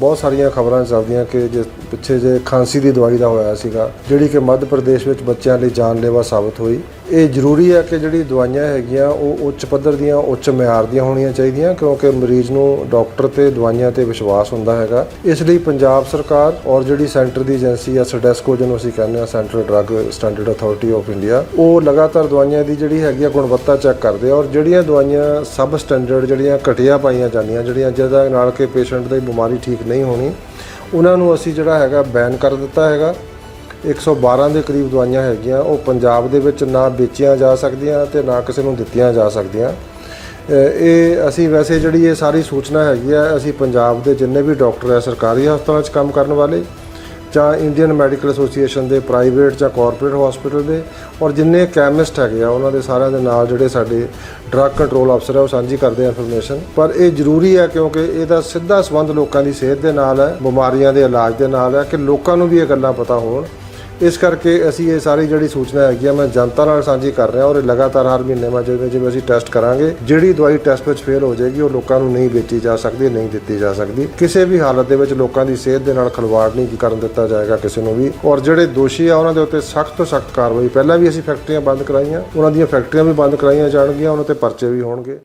ਬਹੁਤ ਸਾਰੀਆਂ ਖਬਰਾਂ ਚੱਲਦੀਆਂ ਕਿ ਜਿਸ ਪਿੱਛੇ ਜੇ ਖਾਂਸੀ ਦੀ ਦਵਾਈ ਦਾ ਹੋਇਆ ਸੀਗਾ, ਜਿਹੜੀ ਕਿ ਮੱਧ ਪ੍ਰਦੇਸ਼ ਵਿੱਚ ਬੱਚਿਆਂ ਲਈ ਜਾਨਲੇਵਾ ਸਾਬਤ ਹੋਈ। ਇਹ ਜ਼ਰੂਰੀ ਹੈ ਕਿ ਜਿਹੜੀ ਦਵਾਈਆਂ ਹੈਗੀਆਂ, ਉਹ ਉੱਚ ਪੱਧਰ ਦੀਆਂ, ਉੱਚ ਮਿਆਰ ਦੀਆਂ ਹੋਣੀਆਂ ਚਾਹੀਦੀਆਂ, ਕਿਉਂਕਿ ਮਰੀਜ਼ ਨੂੰ ਡਾਕਟਰ ਤੇ ਦਵਾਈਆਂ ਤੇ ਵਿਸ਼ਵਾਸ ਹੁੰਦਾ ਹੈਗਾ। ਇਸ ਲਈ ਪੰਜਾਬ ਸਰਕਾਰ ਔਰ ਜਿਹੜੀ ਸੈਂਟਰ ਦੀ ਏਜੰਸੀ ਆ, ਸਡੈਸਕੋ, ਜਿਹਨੂੰ ਅਸੀਂ ਕਹਿੰਦੇ ਆ central drug standard authority of India, ਉਹ ਲਗਾਤਾਰ ਦਵਾਈਆਂ ਦੀ ਜਿਹੜੀ ਹੈਗੀ ਆ ਗੁਣਵੱਤਾ ਚੈੱਕ ਕਰਦੇ ਆ ਔਰ ਜਿਹੜੀਆਂ ਦਵਾਈਆਂ ਸਬ ਸਟੈਂਡਰਡ ਜਿਹੜੀਆਂ ਘਟੀਆ ਪਾਈਆਂ ਜਾਂਦੀਆਂ, ਜਿਹੜੀਆਂ ਜਿਹਦਾ ਨਾਲ ਕਿ ਪੇਸ਼ੈਂਟ ਦੀ ਬਿਮਾਰੀ ਠੀਕ ਨਹੀਂ ਹੋਣੀ, ਉਹਨਾਂ ਨੂੰ ਅਸੀਂ ਜਿਹੜਾ ਹੈਗਾ ਬੈਨ ਕਰ ਦਿੱਤਾ ਹੈਗਾ। 112 ਦੇ ਕਰੀਬ ਦਵਾਈਆਂ ਹੈਗੀਆਂ, ਉਹ ਪੰਜਾਬ ਦੇ ਵਿੱਚ ਨਾ ਵੇਚੀਆਂ ਜਾ ਸਕਦੀਆਂ ਤੇ ਨਾ ਕਿਸੇ ਨੂੰ ਦਿੱਤੀਆਂ ਜਾ ਸਕਦੀਆਂ। ਇਹ ਅਸੀਂ ਵੈਸੇ ਜਿਹੜੀ ਇਹ ਸਾਰੀ ਸੂਚਨਾ ਹੈਗੀ ਆ, ਅਸੀਂ ਪੰਜਾਬ ਦੇ ਜਿੰਨੇ ਵੀ ਡਾਕਟਰ ਹੈ ਸਰਕਾਰੀ ਹਸਪਤਾਲਾਂ 'ਚ ਕੰਮ ਕਰਨ ਵਾਲੇ ਜਾਂ ਇੰਡੀਅਨ ਮੈਡੀਕਲ ਐਸੋਸੀਏਸ਼ਨ ਦੇ, ਪ੍ਰਾਈਵੇਟ ਜਾਂ ਕਾਰਪੋਰੇਟ ਹਸਪੀਟਲ ਦੇ ਔਰ ਜਿੰਨੇ ਕੈਮਿਸਟ ਹੈਗੇ ਆ, ਉਹਨਾਂ ਦੇ ਸਾਰਿਆਂ ਦੇ ਨਾਲ ਜਿਹੜੇ ਸਾਡੇ ਡਰੱਗ ਕੰਟਰੋਲ ਅਫਸਰ ਹੈ ਉਹ ਸਾਂਝੀ ਕਰਦੇ ਆ ਇਨਫੋਰਮੇਸ਼ਨ। ਪਰ ਇਹ ਜ਼ਰੂਰੀ ਹੈ ਕਿਉਂਕਿ ਇਹਦਾ ਸਿੱਧਾ ਸੰਬੰਧ ਲੋਕਾਂ ਦੀ ਸਿਹਤ ਦੇ ਨਾਲ ਹੈ, ਬਿਮਾਰੀਆਂ ਦੇ ਇਲਾਜ ਦੇ ਨਾਲ ਹੈ, ਕਿ ਲੋਕਾਂ ਨੂੰ ਵੀ ਇਹ ਗੱਲਾਂ ਪਤਾ ਹੋਣ। ਇਸ ਕਰਕੇ ਅਸੀਂ ਇਹ ਸਾਰੀ ਜਿਹੜੀ ਸੂਚਨਾ ਹੈਗੀ ਆ, ਮੈਂ ਜਨਤਾ ਨਾਲ ਸਾਂਝੀ ਕਰ ਰਿਹਾ ਔਰ ਇਹ ਲਗਾਤਾਰ ਹਰ ਮਹੀਨੇ ਮੈਂ ਜਿਵੇਂ ਜਿਵੇਂ ਅਸੀਂ ਟੈਸਟ ਕਰਾਂਗੇ, ਜਿਹੜੀ ਦਵਾਈ ਟੈਸਟ ਵਿੱਚ ਫੇਲ ਹੋ ਜਾਏਗੀ, ਉਹ ਲੋਕਾਂ ਨੂੰ ਨਹੀਂ ਵੇਚੀ ਜਾ ਸਕਦੀ, ਨਹੀਂ ਦਿੱਤੀ ਜਾ ਸਕਦੀ। ਕਿਸੇ ਵੀ ਹਾਲਤ ਦੇ ਵਿੱਚ ਲੋਕਾਂ ਦੀ ਸਿਹਤ ਦੇ ਨਾਲ ਖਿਲਵਾੜ ਨਹੀਂ ਕਰਨ ਦਿੱਤਾ ਜਾਏਗਾ ਕਿਸੇ ਨੂੰ ਵੀ। ਔਰ ਜਿਹੜੇ ਦੋਸ਼ੀ ਆ, ਉਹਨਾਂ ਦੇ ਉੱਤੇ ਸਖਤ ਤੋਂ ਸਖਤ ਕਾਰਵਾਈ, ਪਹਿਲਾਂ ਵੀ ਅਸੀਂ ਫੈਕਟਰੀਆਂ ਬੰਦ ਕਰਾਈਆਂ, ਉਹਨਾਂ ਦੀਆਂ ਫੈਕਟਰੀਆਂ ਵੀ ਬੰਦ ਕਰਾਈਆਂ ਜਾਣਗੀਆਂ, ਉਹਨਾਂ ਤੇ ਪਰਚੇ ਵੀ ਹੋਣਗੇ।